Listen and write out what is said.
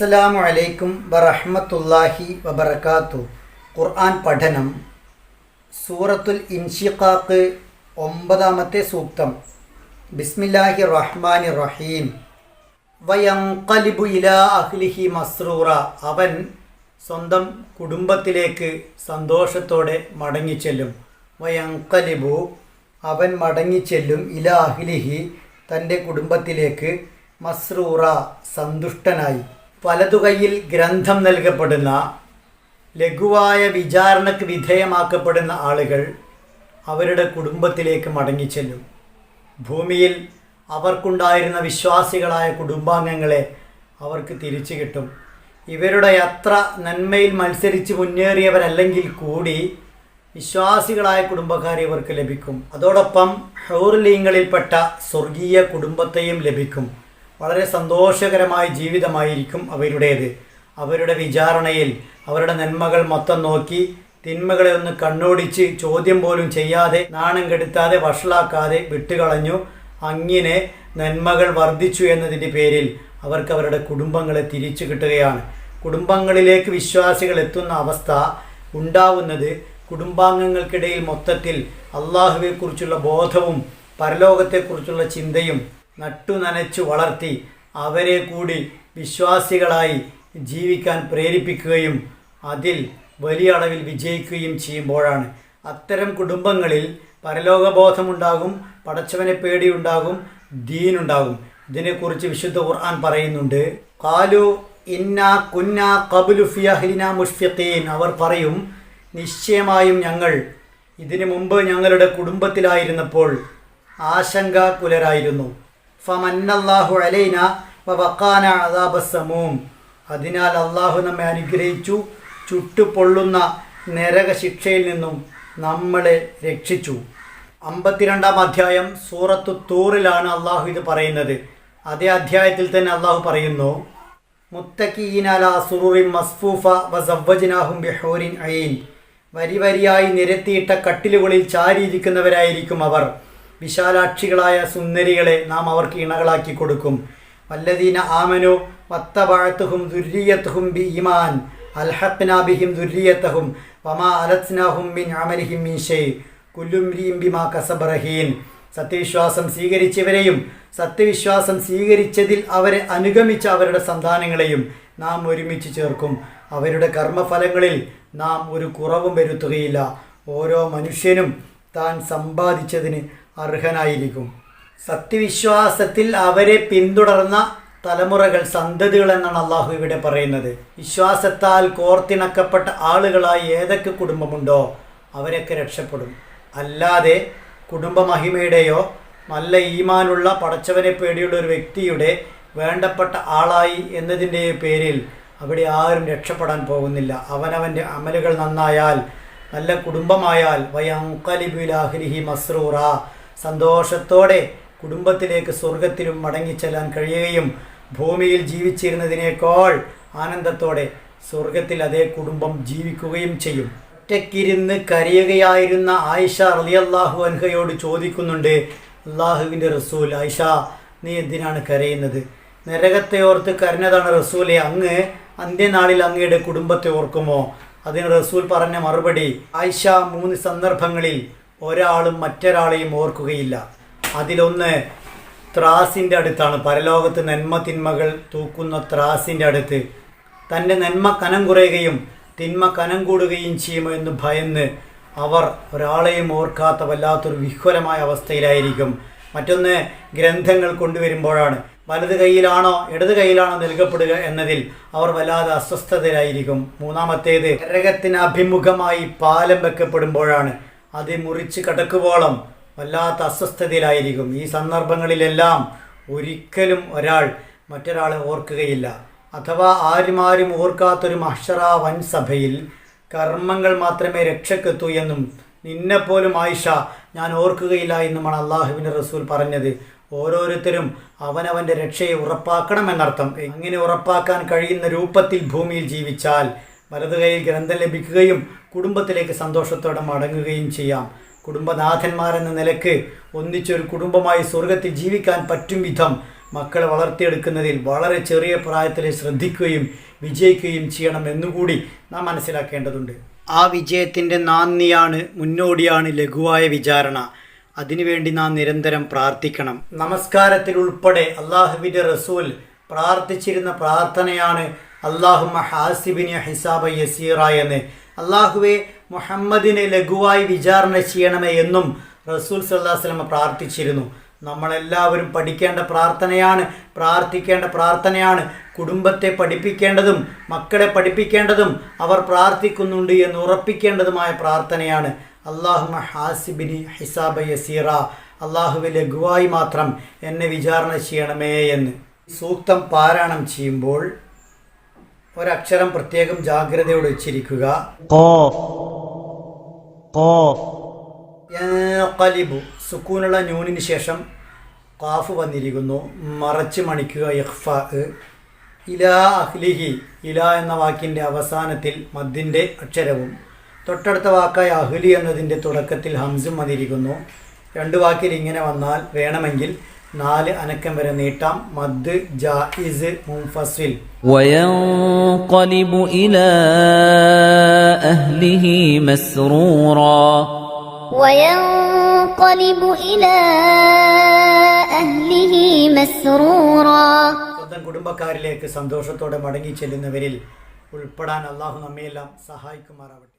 അസ്സലാമു അലൈക്കും വറഹ്മത്തുള്ളാഹി വബർക്കാത്തു ഖുർആൻ പഠനം സൂറത്തുൽ ഇൻഷിഖാക്ക് ഒമ്പതാമത്തെ സൂക്തം. ബിസ്മില്ലാഹി റഹ്മാൻ റഹീം. വയങ്കലിബു ഇലാ അഹ്ലിഹി മസ്റൂറ. അവൻ സ്വന്തം കുടുംബത്തിലേക്ക് സന്തോഷത്തോടെ മടങ്ങിച്ചെല്ലും. വയങ്കലിബു അവൻ മടങ്ങിച്ചെല്ലും ഇലാ അഹ്ലിഹി തന്റെ കുടുംബത്തിലേക്ക് മസ്റൂറ സന്തുഷ്ടനായി. വലതുകൈയിൽ ഗ്രന്ഥം നൽകപ്പെടുന്ന ലഘുവായ വിചാരണക്ക് വിധേയമാക്കപ്പെടുന്ന ആളുകൾ അവരുടെ കുടുംബത്തിലേക്ക് മടങ്ങിച്ചെല്ലും. ഭൂമിയിൽ അവർക്കുണ്ടായിരുന്ന വിശ്വാസികളായ കുടുംബാംഗങ്ങളെ അവർക്ക് തിരിച്ചു കിട്ടും. ഇവരുടെ അത്ര നന്മയിൽ മത്സരിച്ച് മുന്നേറിയവരല്ലെങ്കിൽ കൂടി വിശ്വാസികളായ കുടുംബക്കാരെ ഇവർക്ക് ലഭിക്കും. അതോടൊപ്പം ഹൗർലിംഗങ്ങളിൽപ്പെട്ട സ്വർഗീയ കുടുംബത്തെയും ലഭിക്കും. വളരെ സന്തോഷകരമായ ജീവിതമായിരിക്കും അവരുടേത്. അവരുടെ വിചാരണയിൽ അവരുടെ നന്മകൾ മൊത്തം നോക്കി തിന്മകളെ ഒന്ന് കണ്ണോടിച്ച് ചോദ്യം പോലും ചെയ്യാതെ നാണം കെടുത്താതെ വഷളാക്കാതെ വിട്ടുകളഞ്ഞു അങ്ങനെ നന്മകൾ വർദ്ധിച്ചു എന്നതിന്റെ പേരിൽ അവർക്ക് അവരുടെ കുടുംബങ്ങളെ തിരിച്ചു കിട്ടുകയാണ്. കുടുംബങ്ങളിലേക്ക് വിശ്വാസികൾ എത്തുന്ന അവസ്ഥ ഉണ്ടാവുന്നത് കുടുംബാംഗങ്ങൾക്കിടയിൽ മൊത്തത്തിൽ അള്ളാഹുവെക്കുറിച്ചുള്ള ബോധവും പരലോകത്തെക്കുറിച്ചുള്ള ചിന്തയും നട്ടു നനച്ചു വളർത്തി അവരെ കൂടി വിശ്വാസികളായി ജീവിക്കാൻ പ്രേരിപ്പിക്കുകയും അതിൽ വലിയ അളവിൽ വിജയിക്കുകയും ചെയ്യുമ്പോഴാണ്. അത്തരം കുടുംബങ്ങളിൽ പരലോകബോധമുണ്ടാകും പടച്ചവനെ പേടിയുണ്ടാകും ദീനുണ്ടാകും. ഇതിനെക്കുറിച്ച് വിശുദ്ധ ഖുർആൻ പറയുന്നുണ്ട് കാലു ഇന്ന കുന്ന കബുലു ഫിയഹ്ലിന മുഷ്ഫിഖീൻ. അവർ പറയും നിശ്ചയമായും ഞങ്ങൾ ഇതിനു മുമ്പ് ഞങ്ങളുടെ കുടുംബത്തിലായിരുന്നപ്പോൾ ആശങ്കാകുലരായിരുന്നു. ഫമന്നല്ലാഹു അതിനാൽ അള്ളാഹു നമ്മെ അനുഗ്രഹിച്ചു ചുട്ടുപൊള്ളുന്ന നരക ശിക്ഷയിൽ നിന്നും നമ്മളെ രക്ഷിച്ചു. അമ്പത്തിരണ്ടാം അധ്യായം സൂറത്തു തൂറിലാണ് അള്ളാഹു ഇത് പറയുന്നത്. അതേ അധ്യായത്തിൽ തന്നെ അള്ളാഹു പറയുന്നു മുത്തക്കീനാല മസ്ഫൂഫ വസവ്വജനാഹും ബിഹോരിൻ അയിൻ. വരി വരിയായി നിരത്തിയിട്ട കട്ടിലുകളിൽ ചാരിയിരിക്കുന്നവരായിരിക്കും അവർ. വിശാലാക്ഷികളായ സുന്ദരികളെ നാം അവർക്ക് ഇണകളാക്കി കൊടുക്കും. വല്ലദീന ആമനു വത്തവാഴത്തുഹും ദുര്യത്തുഹും ബി ഇമാൻ അൽഹത്നാബിഹിം ദുര്യത്തഹും വമാ അലത്നാഹും മിൻ അമലിഹിം മീഷേ ബി ബിമാ കസബറഹീൻ സത്യവിശ്വാസം സ്വീകരിച്ചവരെയും സത്യവിശ്വാസം സ്വീകരിച്ചതിൽ അവരെ അനുഗമിച്ച അവരുടെ സന്താനങ്ങളെയും നാം ഒരുമിച്ച് ചേർക്കും. അവരുടെ കർമ്മഫലങ്ങളിൽ നാം ഒരു കുറവും വരുത്തുകയില്ല. ഓരോ മനുഷ്യനും താൻ സമ്പാദിച്ചതിന് അർഹനായിരിക്കും. സത്യവിശ്വാസത്തിൽ അവരെ പിന്തുടർന്ന തലമുറകൾ സന്തതികൾ എന്നാണ് അള്ളാഹു ഇവിടെ പറയുന്നത്. വിശ്വാസത്താൽ കോർത്തിണക്കപ്പെട്ട ആളുകളായി ഏതൊക്കെ കുടുംബമുണ്ടോ അവരൊക്കെ രക്ഷപ്പെടും. അല്ലാതെ കുടുംബമഹിമയുടെയോ നല്ല ഈമാനുള്ള പടച്ചവനെ പേടിയുള്ള ഒരു വ്യക്തിയുടെ വേണ്ടപ്പെട്ട ആളായി എന്നതിന്റെ പേരിൽ അവിടെ ആരും രക്ഷപ്പെടാൻ പോകുന്നില്ല. അവനവന്റെ അമലുകൾ നന്നായാൽ നല്ല കുടുംബമായാൽ വയങ്കലിബുലാഹ്ലിഹി മസ്രൂറ സന്തോഷത്തോടെ കുടുംബത്തിലേക്ക് സ്വർഗത്തിലും മടങ്ങിച്ചെല്ലാൻ കഴിയുകയും ഭൂമിയിൽ ജീവിച്ചിരുന്നതിനേക്കാൾ ആനന്ദത്തോടെ സ്വർഗത്തിൽ അതേ കുടുംബം ജീവിക്കുകയും ചെയ്യും. ഒറ്റക്കിരുന്ന് കരയുകയായിരുന്ന ആയിഷ റളിയല്ലാഹു അൻഹയോട് ചോദിക്കുന്നുണ്ട് അള്ളാഹുവിന്റെ റസൂൽ ആയിഷ നീ എന്തിനാണ് കരയുന്നത്? നരകത്തെ ഓർത്ത് കരഞ്ഞതാണ് റസൂലെ അങ്ങ് അന്ത്യനാളിൽ അങ്ങയുടെ കുടുംബത്തെ ഓർക്കുമോ? അതിന് റസൂൽ പറഞ്ഞ മറുപടി ആയിഷ മൂന്ന് സന്ദർഭങ്ങളിൽ ഒരാളും മറ്റൊരാളെയും ഓർക്കുകയില്ല. അതിലൊന്ന് ത്രാസിന്റെ അടുത്താണ്. പരലോകത്ത് നന്മ തിന്മകൾ തൂക്കുന്ന ത്രാസിന്റെ അടുത്ത്. തന്റെ നന്മ കനം കുറയുകയും തിന്മ കനം കൂടുകയും ചെയ്യുമോ എന്ന് ഭയന്ന് അവർ ഒരാളെയും ഓർക്കാത്ത വല്ലാത്തൊരു വിഹ്വലമായ അവസ്ഥയിലായിരിക്കും. മറ്റൊന്ന് ഗ്രന്ഥങ്ങൾ കൊണ്ടുവരുമ്പോഴാണ്. വലത് കൈയിലാണോ ഇടത് കൈയിലാണോ നൽകപ്പെടുക എന്നതിൽ അവർ വല്ലാതെ അസ്വസ്ഥതയിലായിരിക്കും. മൂന്നാമത്തേത് നരകത്തിന് അഭിമുഖമായി പാലം വെക്കപ്പെടുമ്പോഴാണ്. അത് മുറിച്ച് കടക്കുവോളം വല്ലാത്ത അസ്വസ്ഥതയിലായിരിക്കും. ഈ സന്ദർഭങ്ങളിലെല്ലാം ഒരിക്കലും ഒരാൾ മറ്റൊരാളെ ഓർക്കുകയില്ല. അഥവാ ആരുമാരും ഓർക്കാത്തൊരു മഹ്ഷറ വൻ സഭയിൽ കർമ്മങ്ങൾ മാത്രമേ രക്ഷക്കെത്തൂ എന്നും നിന്നെപ്പോലും ആയിഷ ഞാൻ ഓർക്കുകയില്ല എന്നുമാണ് അള്ളാഹുവിന്റെ റസൂൽ പറഞ്ഞത്. ഓരോരുത്തരും അവനവന്റെ രക്ഷയെ ഉറപ്പാക്കണമെന്നർത്ഥം. അങ്ങനെ ഉറപ്പാക്കാൻ കഴിയുന്ന രൂപത്തിൽ ഭൂമിയിൽ ജീവിച്ചാൽ വലതു കൈയിൽ ഗ്രന്ഥം ലഭിക്കുകയും കുടുംബത്തിലേക്ക് സന്തോഷത്തോടെ മടങ്ങുകയും ചെയ്യാം. കുടുംബനാഥന്മാരെന്ന നിലയ്ക്ക് ഒന്നിച്ചൊരു കുടുംബമായി സ്വർഗത്തിൽ ജീവിക്കാൻ പറ്റും വിധം മക്കളെ വളർത്തിയെടുക്കുന്നതിൽ വളരെ ചെറിയ പ്രായത്തിൽ ശ്രദ്ധിക്കുകയും വിജയിക്കുകയും ചെയ്യണം എന്നുകൂടി നാം മനസ്സിലാക്കേണ്ടതുണ്ട്. ആ വിജയത്തിന്റെ നാന്ദിയാണ് മുന്നോടിയാണ് ലഘുവായ വിചാരണ. അതിനുവേണ്ടി നാം നിരന്തരം പ്രാർത്ഥിക്കണം. നമസ്കാരത്തിൽ ഉൾപ്പെടെ അള്ളാഹുവിന്റെ റസൂൽ പ്രാർത്ഥിച്ചിരുന്ന പ്രാർത്ഥനയാണ് അള്ളാഹുമ ഹാസിബിനെ ഹിസാബ യസീറ എന്ന്. അള്ളാഹുവെ മുഹമ്മദിനെ ലഘുവായി വിചാരണ ചെയ്യണമേ എന്നും റസൂൽ സല്ലാ വസ്ലമ പ്രാർത്ഥിച്ചിരുന്നു. നമ്മളെല്ലാവരും പഠിക്കേണ്ട പ്രാർത്ഥനയാണ് പ്രാർത്ഥിക്കേണ്ട പ്രാർത്ഥനയാണ്. കുടുംബത്തെ പഠിപ്പിക്കേണ്ടതും മക്കളെ പഠിപ്പിക്കേണ്ടതും അവർ പ്രാർത്ഥിക്കുന്നുണ്ട് എന്ന് ഉറപ്പിക്കേണ്ടതുമായ പ്രാർത്ഥനയാണ് അള്ളാഹുമ ഹാസിബിനി ഹിസാബ യസീറ. അള്ളാഹുവെ ലഘുവായി മാത്രം എന്നെ വിചാരണ ചെയ്യണമേ എന്ന്. സൂക്തം പാരായണം ചെയ്യുമ്പോൾ ഒരക്ഷരം പ്രത്യേകം ജാഗ്രതയോടെ ഉച്ചരിക്കുക സുക്കൂനുള്ള ന്യൂനിന് ശേഷം കാഫ് വന്നിരിക്കുന്നു. മറച്ച് മണിക്കുക ഇഹ്ഫ ഇലാ അഹ്ലിഹി ഇല എന്ന വാക്കിന്റെ അവസാനത്തിൽ മദ്ദിന്റെ അക്ഷരവും. തൊട്ടടുത്ത വാക്കായ അഹ്ലി എന്നതിന്റെ തുടക്കത്തിൽ ഹംസും വന്നിരിക്കുന്നു. രണ്ട് വാക്കിൽ ഇങ്ങനെ വന്നാൽ വേണമെങ്കിൽ നാല് അനക്കം വരെ നീട്ടാം മദ് ജായിസ് മുംഫസിൽ وينقلب إلى أهله مسرورا وينقلب إلى أهله مسرورا സ്വന്തം കുടുംബക്കാരിലേക്ക് സന്തോഷത്തോടെ മടങ്ങി ചെല്ലുന്നവരിൽ ഉൾപ്പെടാൻ അള്ളാഹു നമ്മയെല്ലാം സഹായിക്കുമാറാവട്ടെ